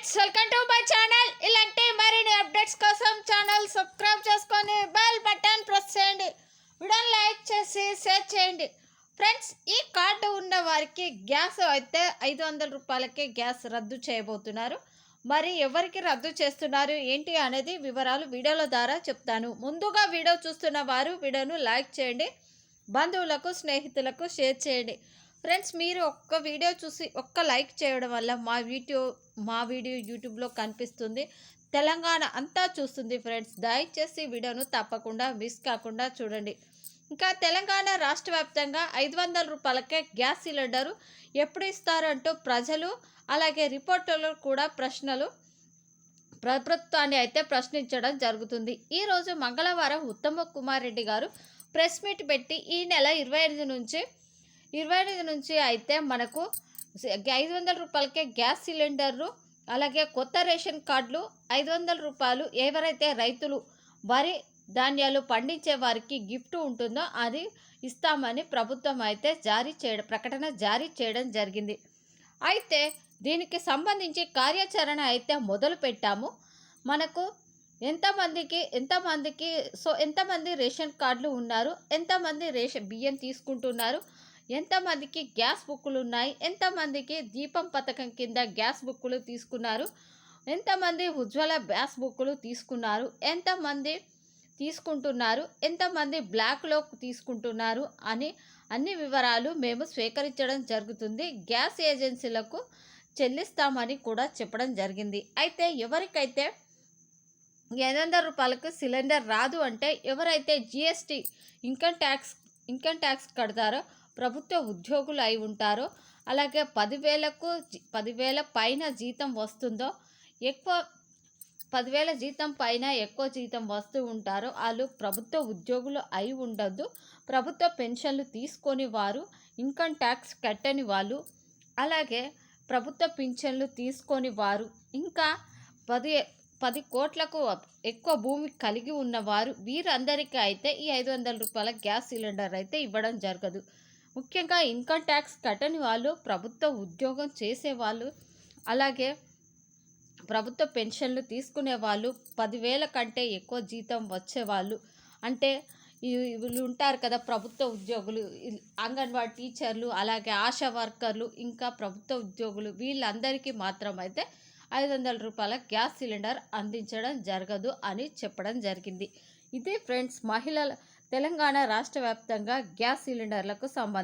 Friends welcome to my channel ఇలాంటి మరిన్ని updates కోసం ఛానల్ సబ్స్క్రైబ్ చేసుకొని బెల్ బటన్ ప్రెస్ చేయండి. వీడియోని లైక్ చేసి షేర్ చేయండి. ఫ్రెండ్స్ ఈ కార్డు ఉన్న వారికి గ్యాస్ అయితే ఐదు వందల రూపాయలకే గ్యాస్ రద్దు చేయబోతున్నారు. మరి ఎవరికి రద్దు చేస్తున్నారు ఏంటి అనేది వివరాలు వీడియోల ద్వారా చెప్తాను. ముందుగా వీడియో చూస్తున్న వారు వీడియోను లైక్ చేయండి. బంధువులకు స్నేహితులకు షేర్ చేయండి. ఫ్రెండ్స్ మీరు ఒక్క వీడియో చూసి ఒక్క లైక్ చేయడం వల్ల మా వీడియో మా వీడియో యూట్యూబ్లో కనిపిస్తుంది. తెలంగాణ అంతా చూస్తుంది ఫ్రెండ్స్ దయచేసి వీడియోను తప్పకుండా మిస్ కాకుండా చూడండి. ఇంకా తెలంగాణ రాష్ట్ర వ్యాప్తంగా ఐదు వందల రూపాయలకే గ్యాస్ సిలిండరు ఎప్పుడు ఇస్తారంటూ ప్రజలు అలాగే రిపోర్టర్లు కూడా ప్రశ్నలు ప్రభుత్వాన్ని అయితే ప్రశ్నించడం జరుగుతుంది. ఈరోజు మంగళవారం ఉత్తమ కుమార్ రెడ్డి గారు ప్రెస్ మీట్ పెట్టి ఈ నెల ఇరవై ఎనిమిది నుంచి ఇరవై ఎనిమిది నుంచి అయితే మనకు ఐదు వందల రూపాయలకే గ్యాస్ సిలిండర్లు అలాగే కొత్త రేషన్ కార్డులు ఐదు వందల రూపాయలు ఎవరైతే రైతులు వరి ధాన్యాలు పండించే వారికి గిఫ్ట్ ఉంటుందో అది ఇస్తామని ప్రభుత్వం అయితే జారీ చేయడం ప్రకటన జారీ చేయడం జరిగింది. అయితే దీనికి సంబంధించి కార్యాచరణ అయితే మొదలు పెట్టాము. మనకు ఎంతమందికి ఎంతమందికి సో ఎంతమంది రేషన్ కార్డులు ఉన్నారు ఎంతమంది రేషన్ బియ్యం తీసుకుంటున్నారు ఎంతమందికి గ్యాస్ బుక్కులు ఉన్నాయి ఎంతమందికి దీపం పథకం కింద గ్యాస్ బుక్కులు తీసుకున్నారు? ఎంతమంది ఉజ్వల గ్యాస్ బుక్కులు తీసుకున్నారు? ఎంతమంది తీసుకుంటున్నారు? ఎంతమంది బ్లాక్లో తీసుకుంటున్నారు? అని అన్ని వివరాలు మేము స్వీకరించడం జరుగుతుంది. గ్యాస్ ఏజెన్సీలకు చెల్లిస్తామని కూడా చెప్పడం జరిగింది. అయితే ఎవరికైతే ఎనిమిది వందల రూపాయలకు సిలిండర్ రాదు అంటే ఎవరైతే GST income tax income tax కడతారో ప్రభుత్వ ఉద్యోగులు అయి ఉంటారో అలాగే పదివేలకు పదివేల పైన జీతం వస్తుందో ఎక్కువ పదివేల జీతం పైన ఎక్కువ జీతం వస్తూ ఉంటారో వాళ్ళు ప్రభుత్వ ఉద్యోగులు అయి ఉండద్దు. ప్రభుత్వ పెన్షన్లు తీసుకొని వారు ఇన్కమ్ ట్యాక్స్ కట్టని వాళ్ళు అలాగే ప్రభుత్వ పింఛన్లు తీసుకొని వారు ఇంకా పది పది కోట్లకు ఎక్కువ భూమి కలిగి ఉన్నవారు వీరందరికీ అయితే ఈ ఐదు వందల రూపాయల గ్యాస్ సిలిండర్ అయితే ఇవ్వడం జరగదు. ముఖ్యంగా ఇన్కమ్ ట్యాక్స్ కట్టని వాళ్ళు ప్రభుత్వ ఉద్యోగం చేసేవాళ్ళు అలాగే ప్రభుత్వ పెన్షన్లు తీసుకునే వాళ్ళు పదివేల కంటే ఎక్కువ జీతం వచ్చేవాళ్ళు అంటే వీళ్ళు ఉంటారు కదా ప్రభుత్వ ఉద్యోగులు అంగన్వాడీ టీచర్లు అలాగే ఆశా వర్కర్లు ఇంకా ప్రభుత్వ ఉద్యోగులు వీళ్ళందరికీ మాత్రం అయితే ఐదు వందల రూపాయల గ్యాస్ సిలిండర్ అందించడం జరగదు అని చెప్పడం జరిగింది. ఇది ఫ్రెండ్స్ మహిళల తెలంగాణ రాష్ట్ర వ్యాప్తంగా గ్యాస్ సిలిండర్లకు సంబంధం